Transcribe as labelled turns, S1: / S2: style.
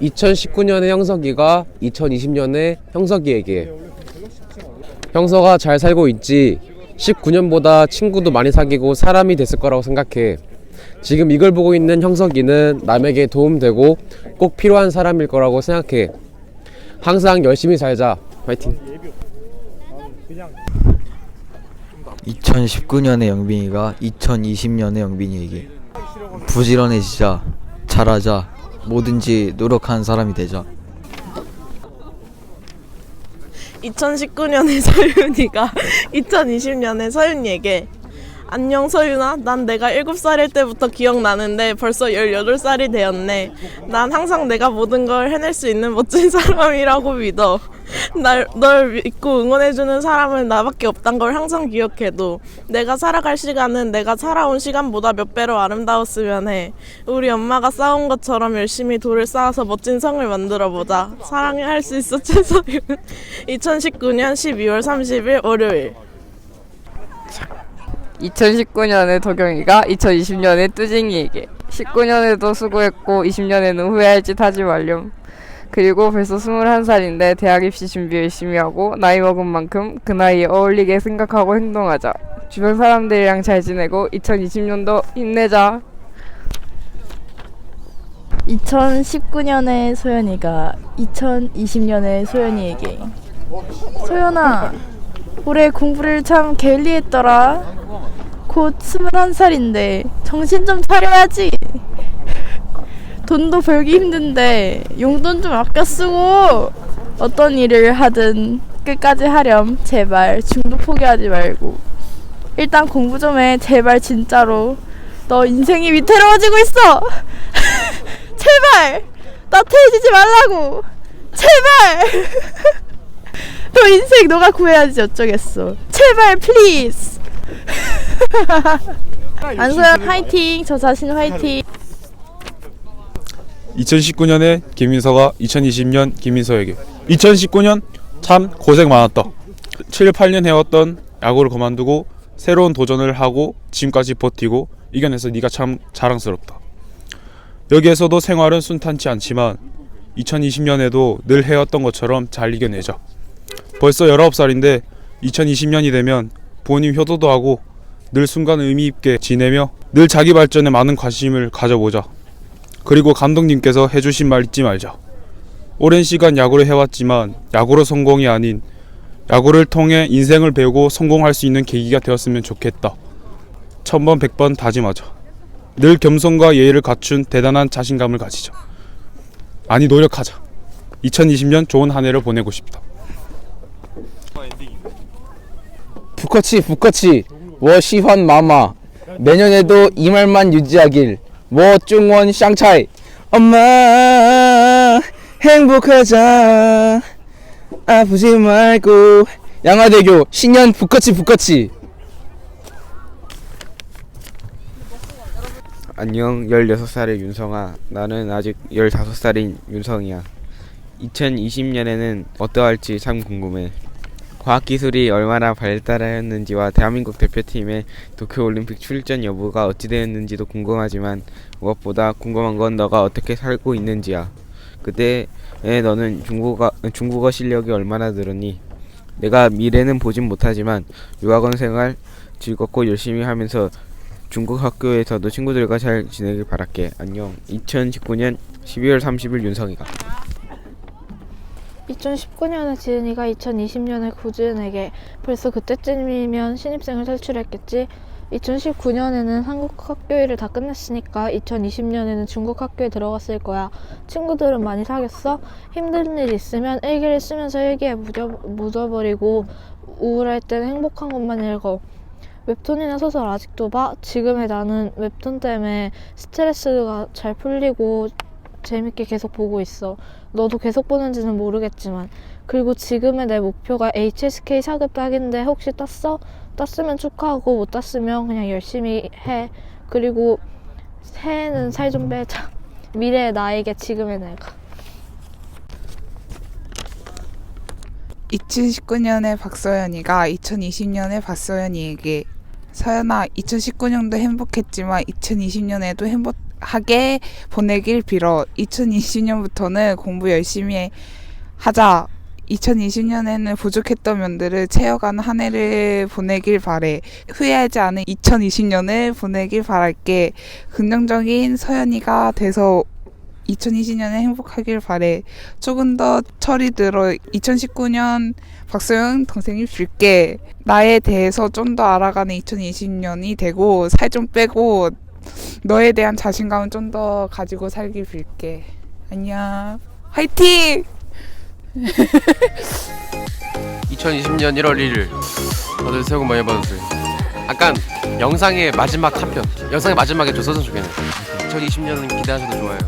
S1: 2019년의 형석이가 2020년의 형석이에게 형서가 잘 살고 있지. 19년보다 친구도 많이 사귀고 사람이 됐을 거라고 생각해. 지금 이걸 보고 있는 형석이는 남에게 도움되고 꼭 필요한 사람일 거라고 생각해. 항상 열심히 살자. 파이팅.
S2: 2019년의 영빈이가 2020년의 영빈이에게 부지런해지자 잘하자 뭐든지 노력하는 사람이 되자
S3: 2019년에 서윤이가 2020년에 서윤이에게 안녕 서윤아. 난 내가 7살일 때부터 기억나는데 벌써 18살이 되었네. 난 항상 내가 모든 걸 해낼 수 있는 멋진 사람이라고 믿어 날, 널 믿고 응원해주는 사람은 나밖에 없단 걸 항상 기억해도 내가 살아갈 시간은 내가 살아온 시간보다 몇 배로 아름다웠으면 해. 우리 엄마가 쌓은 것처럼 열심히 돌을 쌓아서 멋진 성을 만들어 보자. 사랑해 할수 있어 최서윤 2019년 12월 30일 월요일.
S4: 2019년에 도경이가 2020년에 뚜징이에게 19년에도 수고했고 20년에는 후회할 짓 하지 말렴. 그리고 벌써 21살인데 대학 입시 준비 열심히 하고 나이 먹은 만큼 그 나이에 어울리게 생각하고 행동하자. 주변 사람들이랑 잘 지내고 2020년도 힘내자.
S5: 2019년의 소연이가 2020년의 소연이에게 소연아 올해 공부를 참 게을리했더라 곧 21살인데 정신 좀 차려야지 돈도 벌기 힘든데 용돈 좀 아껴 쓰고 어떤 일을 하든 끝까지 하렴. 제발 중도 포기하지 말고. 일단 공부 좀 해. 제발 진짜로. 너 인생이 위태로워지고 있어. 제발 나태해지지 말라고. 제발. 너 인생 너가 구해야지 어쩌겠어. 제발 플리즈 안소연 화이팅. 저 자신 화이팅
S6: 2019년에 김민서가 2020년 김민서에게 2019년 참 고생 많았다. 7, 8년 해왔던 야구를 그만두고 새로운 도전을 하고 지금까지 버티고 이겨내서 네가 참 자랑스럽다. 여기에서도 생활은 순탄치 않지만 2020년에도 늘 해왔던 것처럼 잘 이겨내자. 벌써 19살인데 2020년이 되면 부모님 효도도 하고 늘 순간 의미 있게 지내며 늘 자기 발전에 많은 관심을 가져보자. 그리고 감독님께서 해주신 말 잊지 말자. 오랜 시간 야구를 해왔지만 야구로 성공이 아닌 야구를 통해 인생을 배우고 성공할 수 있는 계기가 되었으면 좋겠다. 천번 백번 다짐하자. 늘 겸손과 예의를 갖춘 대단한 자신감을 가지자. 많이 노력하자. 2020년 좋은 한 해를 보내고 싶다.
S7: 부커치 부커치 워 시환 마마 내년에도 이 말만 유지하길 워 중원 샹차이. 엄마 행복하자. 아프지 말고. 양화대교 신년 부커치 부커치.
S8: 안녕 16살의 윤성아. 나는 아직 15살인 윤성이야. 2020년에는 어떠할지 참 궁금해 과학기술이 얼마나 발달하였는지와 대한민국 대표팀의 도쿄올림픽 출전 여부가 어찌 되었는지도 궁금하지만 무엇보다 궁금한 건 너가 어떻게 살고 있는지야 그때에 너는 중국어, 중국어 실력이 얼마나 늘었니 내가 미래는 보진 못하지만 유학원 생활 즐겁고 열심히 하면서 중국 학교에서도 친구들과 잘 지내길 바랄게. 안녕. 2019년 12월 30일 윤성이가.
S9: 2019년에 지은이가 2020년에 구지은에게 벌써 그때쯤이면 신입생을 탈출했겠지? 2019년에는 한국 학교 일을 다 끝냈으니까 2020년에는 중국 학교에 들어갔을 거야. 친구들은 많이 사귀었어? 힘든 일 있으면 일기를 쓰면서 일기에 묻어, 묻어버리고 우울할 땐 행복한 것만 읽어. 웹툰이나 소설 아직도 봐? 지금의 나는 웹툰 때문에 스트레스가 잘 풀리고 재밌게 계속 보고 있어. 너도 계속 보는지는 모르겠지만. 그리고 지금의 내 목표가 HSK 4급 따기인데 혹시 땄어? 땄으면 축하하고 못 땄으면 그냥 열심히 해. 그리고 새해는 살 좀 빼자. 미래의 나에게 지금의 내가.
S10: 2019년에 박서연이가 2020년에 박서연이에게 서연아 2019년도 행복했지만 2020년에도 행복, 하게 보내길 빌어. 2020년부터는 공부 열심히 하자. 2020년에는 부족했던 면들을 채워가는 한 해를 보내길 바래. 후회하지 않은 2020년을 보내길 바랄게. 긍정적인 서연이가 돼서 2020년에 행복하길 바래. 조금 더 철이 들어 2019년 박소영 동생이 빌게. 나에 대해서 좀 더 알아가는 2020년이 되고 살 좀 빼고 너에 대한 자신감은 좀 더 가지고 살길 빌게. 안녕. 화이팅!
S1: 2020년 1월 1일. 다들 새해 복 많이 받으세요 약간 영상의 마지막 한편. 영상의 마지막에 좀 써줬으면 좋겠네요 2020년은 기대하셔도 좋아요